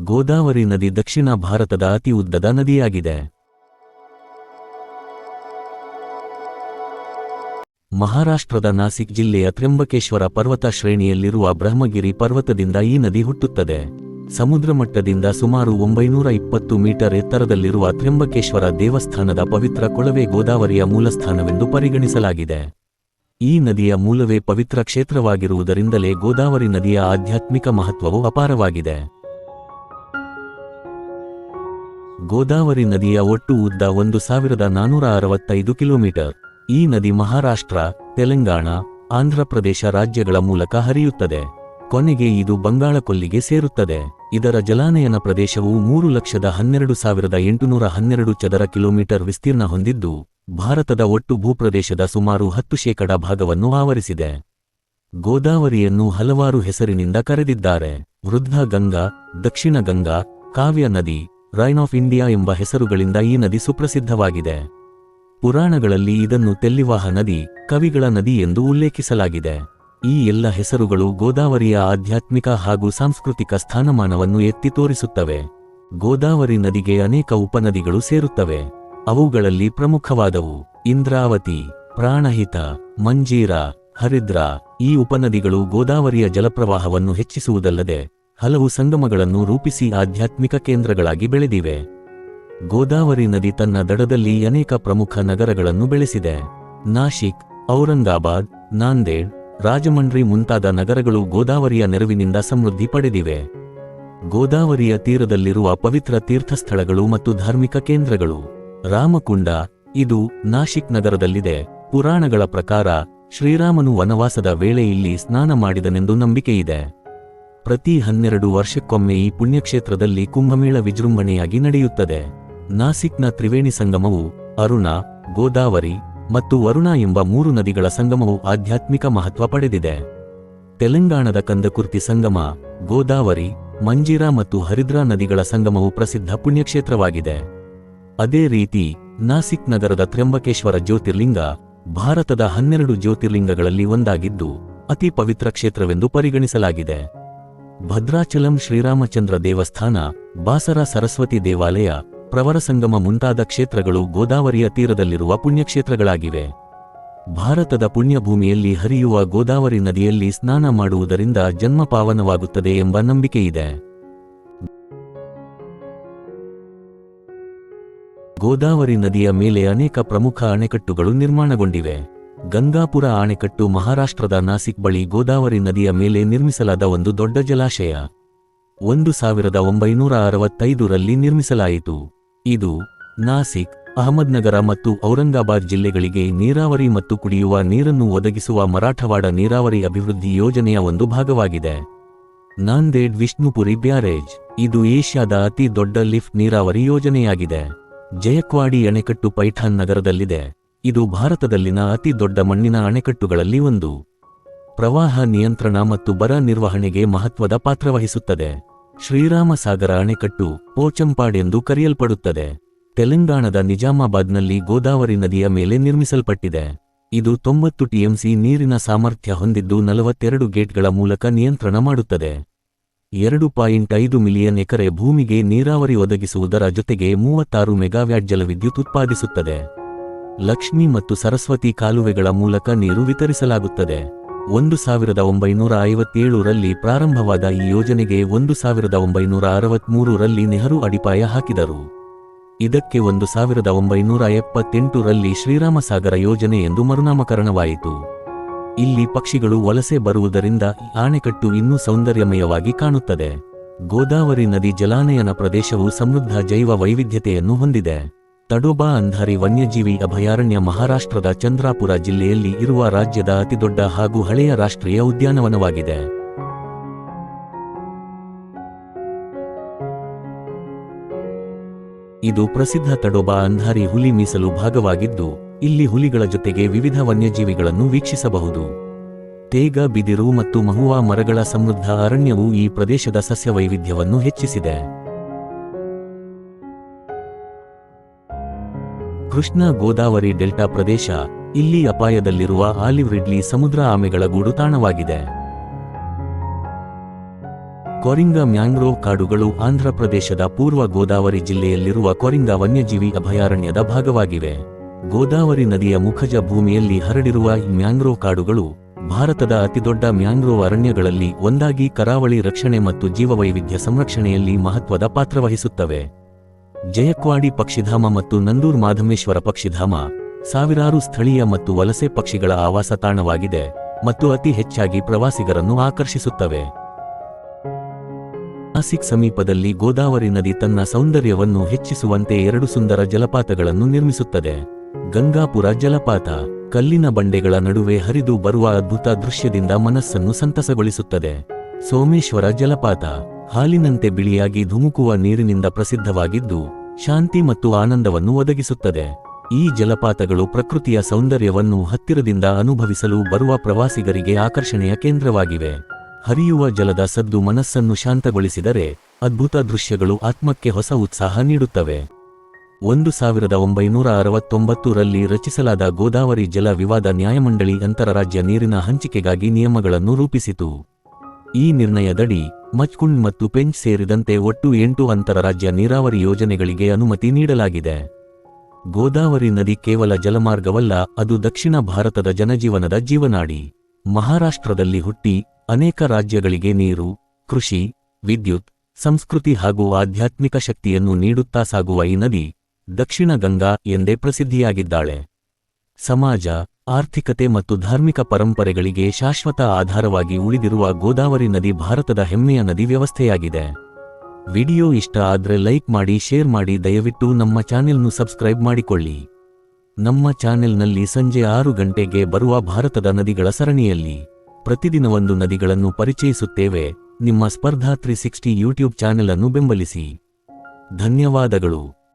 ಗೋದಾವರಿ ನದಿ ದಕ್ಷಿಣ ಭಾರತದ ಅತಿ ಉದ್ದದ ನದಿಯಾಗಿದೆ. ಮಹಾರಾಷ್ಟ್ರದ ನಾಸಿಕ್ ಜಿಲ್ಲೆಯ ತ್ರ್ಯಂಬಕೇಶ್ವರ ಪರ್ವತ ಶ್ರೇಣಿಯಲ್ಲಿರುವ ಬ್ರಹ್ಮಗಿರಿ ಪರ್ವತದಿಂದ ಈ ನದಿ ಹುಟ್ಟುತ್ತದೆ. ಸಮುದ್ರ ಮಟ್ಟದಿಂದ ಸುಮಾರು ಒಂಬೈನೂರ ಇಪ್ಪತ್ತು ಮೀಟರ್ ಎತ್ತರದಲ್ಲಿರುವ ತ್ರ್ಯಂಬಕೇಶ್ವರ ದೇವಸ್ಥಾನದ ಪವಿತ್ರ ಕೊಳವೆ ಗೋದಾವರಿಯ ಮೂಲಸ್ಥಾನವೆಂದು ಪರಿಗಣಿಸಲಾಗಿದೆ. ಈ ನದಿಯ ಮೂಲವೇ ಪವಿತ್ರ ಕ್ಷೇತ್ರವಾಗಿರುವುದರಿಂದಲೇ ಗೋದಾವರಿ ನದಿಯ ಆಧ್ಯಾತ್ಮಿಕ ಮಹತ್ವವು ಅಪಾರವಾಗಿದೆ. ಗೋದಾವರಿ ನದಿಯ ಒಟ್ಟು ಉದ್ದ ಒಂದು ಸಾವಿರದ ನಾನೂರ ಅರವತ್ತೈದು ಕಿಲೋಮೀಟರ್. ಈ ನದಿ ಮಹಾರಾಷ್ಟ್ರ, ತೆಲಂಗಾಣ ಆಂಧ್ರಪ್ರದೇಶ ರಾಜ್ಯಗಳ ಮೂಲಕ ಹರಿಯುತ್ತದೆ. ಕೊನೆಗೆ ಇದು ಬಂಗಾಳಕೊಲ್ಲಿಗೆ ಸೇರುತ್ತದೆ. ಇದರ ಜಲಾನಯನ ಪ್ರದೇಶವು ಮೂರು ಲಕ್ಷದ ಹನ್ನೆರಡು ಸಾವಿರದ ಎಂಟುನೂರ ಹನ್ನೆರಡು ಚದರ ಕಿಲೋಮೀಟರ್ ವಿಸ್ತೀರ್ಣ ಹೊಂದಿದ್ದು, ಭಾರತದ ಒಟ್ಟು ಭೂಪ್ರದೇಶದ ಸುಮಾರು ಹತ್ತು ಶೇಕಡ ಭಾಗವನ್ನು ಆವರಿಸಿದೆ. ಗೋದಾವರಿಯನ್ನು ಹಲವಾರು ಹೆಸರಿನಿಂದ ಕರೆದಿದ್ದಾರೆ. ವೃದ್ಧ ಗಂಗಾ, ದಕ್ಷಿಣ ಗಂಗಾ, ಕಾವ್ಯ ನದಿ ರೈನ್ ಆಫ್ ಇಂಡಿಯಾ ಎಂಬ ಹೆಸರುಗಳಿಂದ ಈ ನದಿ ಸುಪ್ರಸಿದ್ಧವಾಗಿದೆ. ಪುರಾಣಗಳಲ್ಲಿ ಇದನ್ನು ತೆಲ್ಲಿವಾಹ ನದಿ, ಕವಿಗಳ ನದಿ ಎಂದು ಉಲ್ಲೇಖಿಸಲಾಗಿದೆ. ಈ ಎಲ್ಲ ಹೆಸರುಗಳು ಗೋದಾವರಿಯ ಆಧ್ಯಾತ್ಮಿಕ ಹಾಗೂ ಸಾಂಸ್ಕೃತಿಕ ಸ್ಥಾನಮಾನವನ್ನು ಎತ್ತಿ ತೋರಿಸುತ್ತವೆ. ಗೋದಾವರಿ ನದಿಗೆ ಅನೇಕ ಉಪನದಿಗಳು ಸೇರುತ್ತವೆ. ಅವುಗಳಲ್ಲಿ ಪ್ರಮುಖವಾದವು ಇಂದ್ರಾವತಿ, ಪ್ರಾಣಹಿತ, ಮಂಜೀರ, ಹರಿದ್ರ ಈ ಉಪನದಿಗಳು ಗೋದಾವರಿಯ ಜಲಪ್ರವಾಹವನ್ನು ಹೆಚ್ಚಿಸುವುದಲ್ಲದೆ ಹಲವು ಸಂಗಮಗಳನ್ನು ರೂಪಿಸಿ ಆಧ್ಯಾತ್ಮಿಕ ಕೇಂದ್ರಗಳಾಗಿ ಬೆಳೆದಿವೆ. ಗೋದಾವರಿ ನದಿ ತನ್ನ ದಡದಲ್ಲಿ ಅನೇಕ ಪ್ರಮುಖ ನಗರಗಳನ್ನು ಬೆಳೆಸಿದೆ. ನಾಶಿಕ್, ಔರಂಗಾಬಾದ್, ನಾಂದೇಡ್, ರಾಜಮಂಡ್ರಿ ಮುಂತಾದ ನಗರಗಳು ಗೋದಾವರಿಯ ನೆರವಿನಿಂದ ಸಮೃದ್ಧಿ ಪಡೆದಿವೆ. ಗೋದಾವರಿಯ ತೀರದಲ್ಲಿರುವ ಪವಿತ್ರ ತೀರ್ಥಸ್ಥಳಗಳು ಮತ್ತು ಧಾರ್ಮಿಕ ಕೇಂದ್ರಗಳು. ರಾಮಕುಂಡ, ಇದು ನಾಶಿಕ್ ನಗರದಲ್ಲಿದೆ. ಪುರಾಣಗಳ ಪ್ರಕಾರ ಶ್ರೀರಾಮನು ವನವಾಸದ ವೇಳೆ ಇಲ್ಲಿ ಸ್ನಾನ ಮಾಡಿದನೆಂದು ನಂಬಿಕೆಯಿದೆ. ಪ್ರತಿ ಹನ್ನೆರಡು ವರ್ಷಕ್ಕೊಮ್ಮೆ ಈ ಪುಣ್ಯಕ್ಷೇತ್ರದಲ್ಲಿ ಕುಂಭಮೇಳ ವಿಜೃಂಭಣೆಯಾಗಿ ನಡೆಯುತ್ತದೆ. ನಾಸಿಕ್ನ ತ್ರಿವೇಣಿ ಸಂಗಮವು ಅರುಣ, ಗೋದಾವರಿ ಮತ್ತು ವರುಣ ಎಂಬ ಮೂರು ನದಿಗಳ ಸಂಗಮವು ಆಧ್ಯಾತ್ಮಿಕ ಮಹತ್ವ ಪಡೆದಿದೆ. ತೆಲಂಗಾಣದ ಕಂದಕುರ್ತಿ ಸಂಗಮ, ಗೋದಾವರಿ, ಮಂಜೀರಾ ಮತ್ತು ಹರಿದ್ರಾ ನದಿಗಳ ಸಂಗಮವು ಪ್ರಸಿದ್ಧ ಪುಣ್ಯಕ್ಷೇತ್ರವಾಗಿದೆ. ಅದೇ ರೀತಿ ನಾಸಿಕ್ ನಗರದ ತ್ರ್ಯಂಬಕೇಶ್ವರ ಜ್ಯೋತಿರ್ಲಿಂಗ ಭಾರತದ ಹನ್ನೆರಡು ಜ್ಯೋತಿರ್ಲಿಂಗಗಳಲ್ಲಿ ಒಂದಾಗಿದ್ದು ಅತಿ ಪವಿತ್ರ ಕ್ಷೇತ್ರವೆಂದು ಪರಿಗಣಿಸಲಾಗಿದೆ. ಭದ್ರಾಚಲಂ ಶ್ರೀರಾಮಚಂದ್ರ ದೇವಸ್ಥಾನ, ಬಾಸರ ಸರಸ್ವತಿ ದೇವಾಲಯ ಪ್ರವರಸಂಗಮ ಮುಂತಾದ ಕ್ಷೇತ್ರಗಳು ಗೋದಾವರಿಯ ತೀರದಲ್ಲಿರುವ ಪುಣ್ಯಕ್ಷೇತ್ರಗಳಾಗಿವೆ. ಭಾರತದ ಪುಣ್ಯಭೂಮಿಯಲ್ಲಿ ಹರಿಯುವ ಗೋದಾವರಿ ನದಿಯಲ್ಲಿ ಸ್ನಾನ ಮಾಡುವುದರಿಂದ ಜನ್ಮ ಪಾವನವಾಗುತ್ತದೆ ಎಂಬ ನಂಬಿಕೆಯಿದೆ. ಗೋದಾವರಿ ನದಿಯ ಮೇಲೆ ಅನೇಕ ಪ್ರಮುಖ ಅಣೆಕಟ್ಟುಗಳು ನಿರ್ಮಾಣಗೊಂಡಿವೆ. ಗಂಗಾಪುರ ಅಣೆಕಟ್ಟು ಮಹಾರಾಷ್ಟ್ರದ ನಾಸಿಕ್ ಬಳಿ ಗೋದಾವರಿ ನದಿಯ ಮೇಲೆ ನಿರ್ಮಿಸಲಾದ ಒಂದು ದೊಡ್ಡ ಜಲಾಶಯ. ಒಂದು ಸಾವಿರದ ಒಂಬೈನೂರ ಅರವತ್ತೈದರಲ್ಲಿ ನಿರ್ಮಿಸಲಾಯಿತು. ಇದು ನಾಸಿಕ್, ಅಹಮದ್ನಗರ ಮತ್ತು ಔರಂಗಾಬಾದ್ ಜಿಲ್ಲೆಗಳಿಗೆ ನೀರಾವರಿ ಮತ್ತು ಕುಡಿಯುವ ನೀರನ್ನು ಒದಗಿಸುವ ಮರಾಠವಾಡ ನೀರಾವರಿ ಅಭಿವೃದ್ಧಿ ಯೋಜನೆಯ ಒಂದು ಭಾಗವಾಗಿದೆ. ನಾಂದೇಡ್ ವಿಷ್ಣುಪುರಿ ಬ್ಯಾರೇಜ್, ಇದು ಏಷ್ಯಾದ ಅತಿ ದೊಡ್ಡ ಲಿಫ್ಟ್ ನೀರಾವರಿ ಯೋಜನೆಯಾಗಿದೆ. ಜಯಕ್ವಾಡಿ ಅಣೆಕಟ್ಟು ಪೈಠಾನ್ ನಗರದಲ್ಲಿದೆ. ಇದು ಭಾರತದಲ್ಲಿನ ಅತಿ ದೊಡ್ಡ ಮಣ್ಣಿನ ಅಣೆಕಟ್ಟುಗಳಲ್ಲಿ ಒಂದು. ಪ್ರವಾಹ ನಿಯಂತ್ರಣ ಮತ್ತು ಬರ ನಿರ್ವಹಣೆಗೆ ಮಹತ್ವದ ಪಾತ್ರವಹಿಸುತ್ತದೆ ಶ್ರೀರಾಮಸಾಗರ ಅಣೆಕಟ್ಟು ಪೋಚಂಪಾಡ್ ಎಂದು ಕರೆಯಲ್ಪಡುತ್ತದೆ. ತೆಲಂಗಾಣದ ನಿಜಾಮಾಬಾದ್ನಲ್ಲಿ ಗೋದಾವರಿ ನದಿಯ ಮೇಲೆ ನಿರ್ಮಿಸಲ್ಪಟ್ಟಿದೆ. ಇದು ತೊಂಬತ್ತು ಟಿಎಂಸಿ ನೀರಿನ ಸಾಮರ್ಥ್ಯ ಹೊಂದಿದ್ದು ನಲವತ್ತೆರಡು ಗೇಟ್ಗಳ ಮೂಲಕ ನಿಯಂತ್ರಣ ಮಾಡುತ್ತದೆ. ಎರಡು ಪಾಯಿಂಟ್ ಐದು ಮಿಲಿಯನ್ ಎಕರೆ ಭೂಮಿಗೆ ನೀರಾವರಿ ಒದಗಿಸುವುದರ ಜೊತೆಗೆ ಮೂವತ್ತಾರು ಮೆಗಾವ್ಯಾಟ್ ಜಲವಿದ್ಯುತ್ ಉತ್ಪಾದಿಸುತ್ತದೆ. ಲಕ್ಷ್ಮಿ ಮತ್ತು ಸರಸ್ವತಿ ಕಾಲುವೆಗಳ ಮೂಲಕ ನೀರು ವಿತರಿಸಲಾಗುತ್ತದೆ. ಒಂದು ಸಾವಿರದ ಒಂಬೈನೂರ ಐವತ್ತೇಳರಲ್ಲಿ ಪ್ರಾರಂಭವಾದ ಈ ಯೋಜನೆಗೆ ಒಂದು ಸಾವಿರದ ಒಂಬೈನೂರ ಅರವತ್ಮೂರರಲ್ಲಿ ನೆಹರು ಅಡಿಪಾಯ ಹಾಕಿದರು. ಇದಕ್ಕೆ ಒಂದು ಸಾವಿರದ ಒಂಬೈನೂರ ಎಪ್ಪತ್ತೆಂಟರಲ್ಲಿ ಶ್ರೀರಾಮಸಾಗರ ಯೋಜನೆ ಎಂದು ಮರುನಾಮಕರಣವಾಯಿತು. ಇಲ್ಲಿ ಪಕ್ಷಿಗಳು ವಲಸೆ ಬರುವುದರಿಂದ ಆಣೆಕಟ್ಟು ಇನ್ನೂ ಸೌಂದರ್ಯಮಯವಾಗಿ ಕಾಣುತ್ತದೆ. ಗೋದಾವರಿ ನದಿ ಜಲಾನಯನ ಪ್ರದೇಶವು ಸಮೃದ್ಧ ಜೈವ ವೈವಿಧ್ಯತೆಯನ್ನು ಹೊಂದಿದೆ. ತಡೋಬಾ ಅಂಧಾರಿ ವನ್ಯಜೀವಿ ಅಭಯಾರಣ್ಯ ಮಹಾರಾಷ್ಟ್ರದ ಚಂದ್ರಾಪುರ ಜಿಲ್ಲೆಯಲ್ಲಿ ಇರುವ ರಾಜ್ಯದ ಅತಿದೊಡ್ಡ ಹಾಗೂ ಹಳೆಯ ರಾಷ್ಟ್ರೀಯ ಉದ್ಯಾನವನವಾಗಿದೆ. ಇದು ಪ್ರಸಿದ್ಧ ತಡೋಬಾ ಅಂಧಾರಿ ಹುಲಿ ಮೀಸಲು ಭಾಗವಾಗಿದ್ದು, ಇಲ್ಲಿ ಹುಲಿಗಳ ಜೊತೆಗೆ ವಿವಿಧ ವನ್ಯಜೀವಿಗಳನ್ನು ವೀಕ್ಷಿಸಬಹುದು. ತೇಗ, ಬಿದಿರು ಮತ್ತು ಮಹುವಾ ಮರಗಳ ಸಮೃದ್ಧ ಅರಣ್ಯವು ಈ ಪ್ರದೇಶದ ಸಸ್ಯ ವೈವಿಧ್ಯವನ್ನು ಹೆಚ್ಚಿಸಿದೆ. ಕೃಷ್ಣ ಗೋದಾವರಿ ಡೆಲ್ಟಾ ಪ್ರದೇಶ ಇಲ್ಲಿ ಅಪಾಯದಲ್ಲಿರುವ ಆಲಿವ್ ರಿಡ್ಲಿ ಸಮುದ್ರ ಆಮೆಗಳ ಗೂಡು ತಾಣವಾಗಿದೆ. ಕೊರಿಂಗ ಮ್ಯಾಂಗ್ರೋವ್ ಕಾಡುಗಳು ಆಂಧ್ರಪ್ರದೇಶದ ಪೂರ್ವ ಗೋದಾವರಿ ಜಿಲ್ಲೆಯಲ್ಲಿರುವ ಕೊರಿಂಗ ವನ್ಯಜೀವಿ ಅಭಯಾರಣ್ಯದ ಭಾಗವಾಗಿವೆ. ಗೋದಾವರಿ ನದಿಯ ಮುಖಜ ಭೂಮಿಯಲ್ಲಿ ಹರಡಿರುವ ಈ ಮ್ಯಾಂಗ್ರೋವ್ ಕಾಡುಗಳು ಭಾರತದ ಅತಿದೊಡ್ಡ ಮ್ಯಾಂಗ್ರೋವ್ ಅರಣ್ಯಗಳಲ್ಲಿ ಒಂದಾಗಿ ಕರಾವಳಿ ರಕ್ಷಣೆ ಮತ್ತು ಜೀವವೈವಿಧ್ಯ ಸಂರಕ್ಷಣೆಯಲ್ಲಿ ಮಹತ್ವದ ಪಾತ್ರವಹಿಸುತ್ತವೆ ಜಯಕ್ವಾಡಿ ಪಕ್ಷಿಧಾಮ ಮತ್ತು ನಂದೂರ್ ಮಾಧಮೇಶ್ವರ ಪಕ್ಷಿಧಾಮ ಸಾವಿರಾರು ಸ್ಥಳೀಯ ಮತ್ತು ವಲಸೆ ಪಕ್ಷಿಗಳ ಆವಾಸ ತಾಣವಾಗಿದೆ ಮತ್ತು ಅತಿ ಹೆಚ್ಚಾಗಿ ಪ್ರವಾಸಿಗರನ್ನು ಆಕರ್ಷಿಸುತ್ತವೆ. ನಾಸಿಕ್ ಸಮೀಪದಲ್ಲಿ ಗೋದಾವರಿ ನದಿ ತನ್ನ ಸೌಂದರ್ಯವನ್ನು ಹೆಚ್ಚಿಸುವಂತೆ ಎರಡು ಸುಂದರ ಜಲಪಾತಗಳನ್ನು ನಿರ್ಮಿಸುತ್ತದೆ. ಗಂಗಾಪುರ ಜಲಪಾತ ಕಲ್ಲಿನ ಬಂಡೆಗಳ ನಡುವೆ ಹರಿದು ಬರುವ ಅದ್ಭುತ ದೃಶ್ಯದಿಂದ ಮನಸ್ಸನ್ನು ಸಂತಸಗೊಳಿಸುತ್ತದೆ. ಸೋಮೇಶ್ವರ ಜಲಪಾತ ಹಾಲಿನಂತೆ ಬಿಳಿಯಾಗಿ ಧುಮುಕುವ ನೀರಿನಿಂದ ಪ್ರಸಿದ್ಧವಾಗಿದ್ದು, ಶಾಂತಿ ಮತ್ತು ಆನಂದವನ್ನು ಒದಗಿಸುತ್ತದೆ. ಈ ಜಲಪಾತಗಳು ಪ್ರಕೃತಿಯ ಸೌಂದರ್ಯವನ್ನು ಹತ್ತಿರದಿಂದ ಅನುಭವಿಸಲು ಬರುವ ಪ್ರವಾಸಿಗರಿಗೆ ಆಕರ್ಷಣೆಯ ಕೇಂದ್ರವಾಗಿವೆ. ಹರಿಯುವ ಜಲದ ಸದ್ದು ಮನಸ್ಸನ್ನು ಶಾಂತಗೊಳಿಸಿದರೆ, ಅದ್ಭುತ ದೃಶ್ಯಗಳು ಆತ್ಮಕ್ಕೆ ಹೊಸ ಉತ್ಸಾಹ ನೀಡುತ್ತವೆ. ಒಂದು ಸಾವಿರದ ಒಂಬೈನೂರ ಅರವತ್ತೊಂಬತ್ತರಲ್ಲಿ ರಚಿಸಲಾದ ಗೋದಾವರಿ ಜಲ ವಿವಾದ ನ್ಯಾಯಮಂಡಳಿ ಅಂತರರಾಜ್ಯ ನೀರಿನ ಹಂಚಿಕೆಗಾಗಿ ನಿಯಮಗಳನ್ನು ರೂಪಿಸಿತು. ಈ ನಿರ್ಣಯದಡಿ ಮಚ್ಕುಂಡ್ ಮತ್ತು ಪೆಂಚ್ ಸೇರಿದಂತೆ ಒಟ್ಟು ಎಂಟು ಅಂತರರಾಜ್ಯ ನೀರಾವರಿ ಯೋಜನೆಗಳಿಗೆ ಅನುಮತಿ ನೀಡಲಾಗಿದೆ. ಗೋದಾವರಿ ನದಿ ಕೇವಲ ಜಲಮಾರ್ಗವಲ್ಲ, ಅದು ದಕ್ಷಿಣ ಭಾರತದ ಜನಜೀವನದ ಜೀವನಾಡಿ. ಮಹಾರಾಷ್ಟ್ರದಲ್ಲಿ ಹುಟ್ಟಿ ಅನೇಕ ರಾಜ್ಯಗಳಿಗೆ ನೀರು, ಕೃಷಿ, ವಿದ್ಯುತ್, ಸಂಸ್ಕೃತಿ ಹಾಗೂ ಆಧ್ಯಾತ್ಮಿಕ ಶಕ್ತಿಯನ್ನು ನೀಡುತ್ತಾ ಸಾಗುವ ಈ ನದಿ ದಕ್ಷಿಣ ಗಂಗಾ ಎಂದೇ ಪ್ರಸಿದ್ಧಿಯಾಗಿದ್ದಾಳೆ. ಸಮಾಜ ಆರ್ಥಿಕತೆ ಮತ್ತು ಧಾರ್ಮಿಕ ಪರಂಪರೆಗಳಿಗೆ ಶಾಶ್ವತ ಆಧಾರವಾಗಿ ಉಳಿದಿರುವ ಗೋದಾವರಿ ನದಿ ಭಾರತದ ಹೆಮ್ಮೆಯ ನದಿ ವ್ಯವಸ್ಥೆಯಾಗಿದೆ. ವಿಡಿಯೋ ಇಷ್ಟ ಆದ್ರೆ ಲೈಕ್ ಮಾಡಿ, ಶೇರ್ ಮಾಡಿ, ದಯವಿಟ್ಟು ನಮ್ಮ ಚಾನೆಲ್ನು ಸಬ್ಸ್ಕ್ರೈಬ್ ಮಾಡಿಕೊಳ್ಳಿ. ನಮ್ಮ ಚಾನೆಲ್ನಲ್ಲಿ ಸಂಜೆ ಆರು ಗಂಟೆಗೆ ಬರುವ ಭಾರತದ ನದಿಗಳ ಸರಣಿಯಲ್ಲಿ ಪ್ರತಿದಿನ ಒಂದು ನದಿಗಳನ್ನು ಪರಿಚಯಿಸುತ್ತೇವೆ. ನಿಮ್ಮ ಸ್ಪರ್ಧಾ ತ್ರೀ ಸಿಕ್ಸ್ಟಿ ಯೂಟ್ಯೂಬ್ ಚಾನೆಲ್ ಅನ್ನು ಬೆಂಬಲಿಸಿ. ಧನ್ಯವಾದಗಳು.